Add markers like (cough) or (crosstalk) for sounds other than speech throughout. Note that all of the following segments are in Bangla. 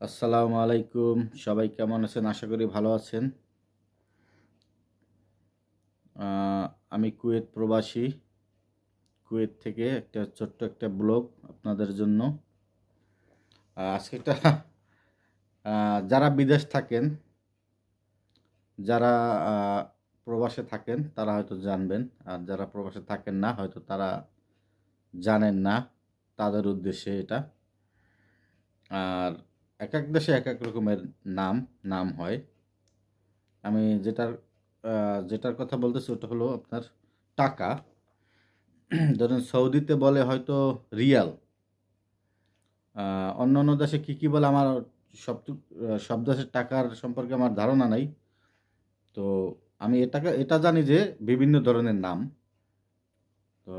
আসসালামু আলাইকুম। সবাই কেমন আছেন? আশা করি ভালো আছেন। আমি কুয়েত প্রবাসী। কুয়েত থেকে একটা ছোট্ট একটা ব্লগ আপনাদের জন্য। আজকে একটা যারা বিদেশ থাকেন, যারা প্রবাসে থাকেন, তারা হয়তো জানবেন। আর যারা প্রবাসে থাকেন না, হয়তো তারা জানেন না। তাদের উদ্দেশ্যে এটা। আর এক এক দেশে এক এক রকমের নাম নাম হয়। আমি যেটার যেটার কথা বলতেছি ওটা হলো আপনার টাকা। ধরেন সৌদিতে বলে হয়তো রিয়াল। অন্য অন্য দেশে কী কী বলে আমার সব সব দেশের টাকার সম্পর্কে আমার ধারণা নাই। তো আমি এটাকে এটা জানি যে বিভিন্ন ধরনের নাম। তো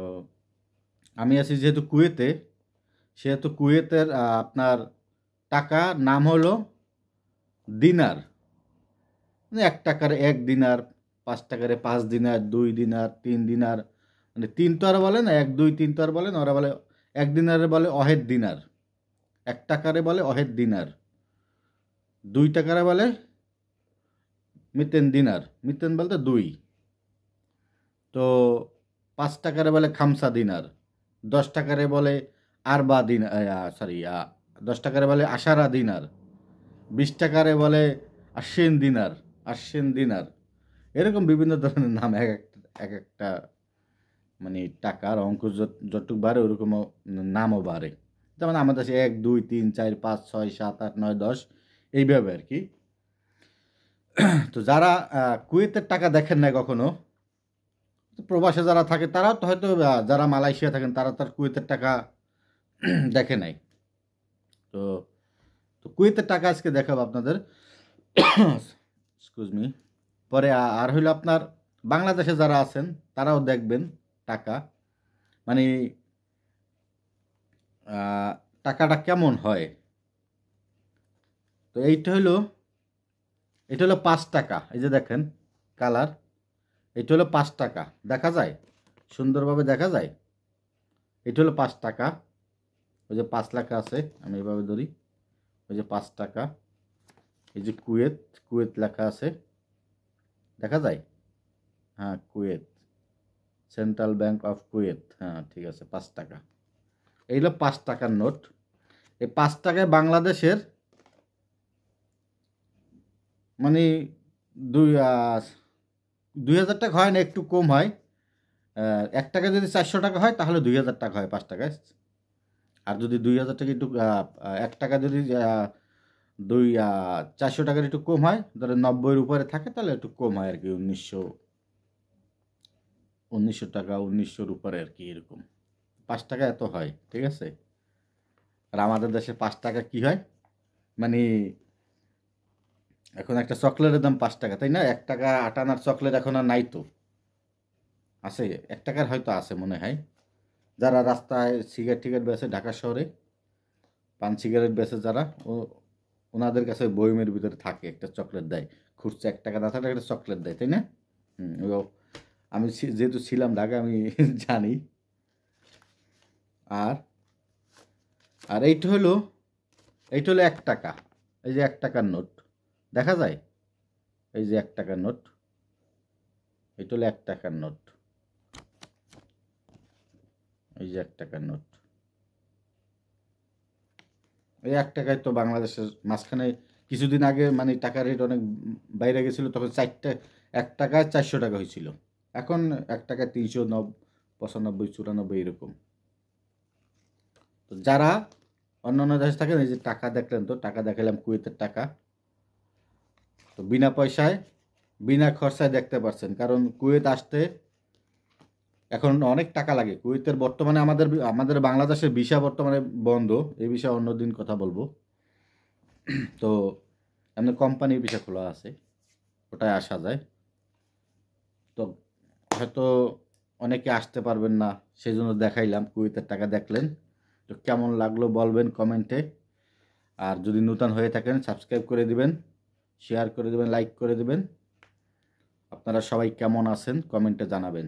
আমি আছি যেহেতু কুয়েতে, সেহেতু কুয়েতের আপনার টাকা নাম হলো দিনার। মানে এক টাকার এক দিনার, পাঁচ টাকারে পাঁচ দিনার, দুই দিনার, তিন দিনার। মানে তিন তো আর বলে না, এক, দুই, তিন তো আর বলে না, ওরা বলে এক দিনারে বলে অহেদ দিনার। এক টাকারে বলে অহেদ দিনার। দুই টাকারে বলে মিতেন দিনার। মিতেন বলতে দুই। তো পাঁচ টাকারে বলে খামসা দিনার। দশ টাকারে বলে আরবা দিন সরি দশ টাকারে বলে আশারা দিনার, বিশ টাকারে বলে আশ্বিন দিনার আশ্বিন দিনার। এরকম বিভিন্ন ধরনের নাম এক একটা এক একটা মানে টাকার অঙ্ক যত- যতটুকু বাড়ে ওরকম নামও বাড়ে। যেমন আমাদের দেশে এক, দুই, তিন, চার, পাঁচ, ছয়, সাত, আট, নয়, দশ, এইভাবে আর কি। (clears throat) তো যারা কুয়েতের টাকা দেখেন না কখনো, প্রবাসে যারা থাকে তারাও তো হয়তো যারা মালয়েশিয়া থাকেন তারা তার কুয়েতের টাকা (clears throat) দেখে নাই। তো তো কুয়েতের টাকা আজকে দেখাবো আপনাদের। এক্সকিউজ মি পরে আর হইল আপনার বাংলাদেশে যারা আছেন, তারাও দেখবেন টাকা। মানে টাকাটা কেমন হয়? তো এইটা হলো এটা হলো পাঁচ টাকা। এই যে দেখেন, কালার। এটা হলো পাঁচ টাকা। দেখা যায়? সুন্দরভাবে দেখা যায়? এটা হলো পাঁচ টাকা। ওই যে পাঁচ লেখা আছে, আমি এভাবে ধরি। ওই যে পাঁচ টাকা। এই যে কুয়েত কুয়েত লেখা আছে। দেখা যায়? হ্যাঁ Kuwait. Central bank of Kuwait হ্যাঁ ঠিক আছে, পাঁচ টাকা। এই হলো পাঁচ টাকার নোট। এই পাঁচ টাকায় বাংলাদেশের মানে দুই দুই হাজার টাকা হয় না, একটু কম হয়। এক টাকা যদি চারশো টাকা হয়, তাহলে দুই হাজার টাকা হয় পাঁচ টাকায়। আর যদি দুই হাজার টাকা একটু এক টাকা যদি দুই চারশো টাকার একটু কম হয় ধরেন নব্বইয়ের উপরে থাকে, তাহলে একটু কম হয় আর কি, উনিশশো উনিশশো টাকা, উনিশশোর উপরে আর কি এরকম। পাঁচ টাকা এত হয়, ঠিক আছে? আর আমাদের দেশে পাঁচ টাকা কি হয়? মানে এখন একটা চকলেটের দাম পাঁচ টাকা, তাই না? এক টাকা আটানার চকলেট এখন আর নাই তো। আছে? এক টাকার হয়তো আছে মনে হয়। যারা রাস্তায় সিগারেট টিগারেট বেছে ঢাকা শহরে, পান সিগারেট বেছে যারা, ও, ওনাদের কাছে বইমের ভিতরে থাকে একটা চকলেট দেয়। খুঁজছে এক টাকা না থাকলে একটা চকলেট দেয়, তাই না? হুম আমি যেহেতু ছিলাম ঢাকা, আমি (laughs) জানি। আর আর এইটা হলো এইটা হলো এক টাকা। এই যে এক টাকার নোট, দেখা যায়? এই যে এক টাকার নোট এটা হলো এক টাকার নোট। এই যে এক টাকার নোট। এই এক টাকায় তো বাংলাদেশের মাঝখানে কিছুদিন আগে মানে টাকার রেট অনেক বাইরে গেছিল, তখন চারটে, এক টাকায় চারশো টাকা হয়েছিল। এখন এক টাকায় তিনশো নব, পঁচানব্বই, চুরানব্বই এরকম। তো যারা অন্য অন্য দেশে থাকেন, এই যে টাকা দেখলেন তো, টাকা দেখালাম কুয়েতের টাকা। তো বিনা পয়সায়, বিনা খরচায় দেখতে পারছেন, কারণ কুয়েত আসতে এখন অনেক টাকা লাগে। কুয়েতের বর্তমানে আমাদের আমাদের বাংলাদেশের ভিসা বর্তমানে বন্ধ। এই বিষয়ে অন্যদিন কথা বলব। (clears throat) তো এমনি কোম্পানির ভিসা খোলা আছে। ওটায় আসা যায়। তো হয়তো অনেকে আসতে পারবেন না সেই জন্য দেখাইলাম। কুয়েতের টাকা দেখলেন। তো কেমন লাগল বলবেন কমেন্টে। আর যদি নূতন হয়ে থাকেন, সাবস্ক্রাইব করে দিবেন, শেয়ার করে দেবেন, লাইক করে দেবেন। আপনারা সবাই কেমন আছেন, কমেন্টে জানাবেন।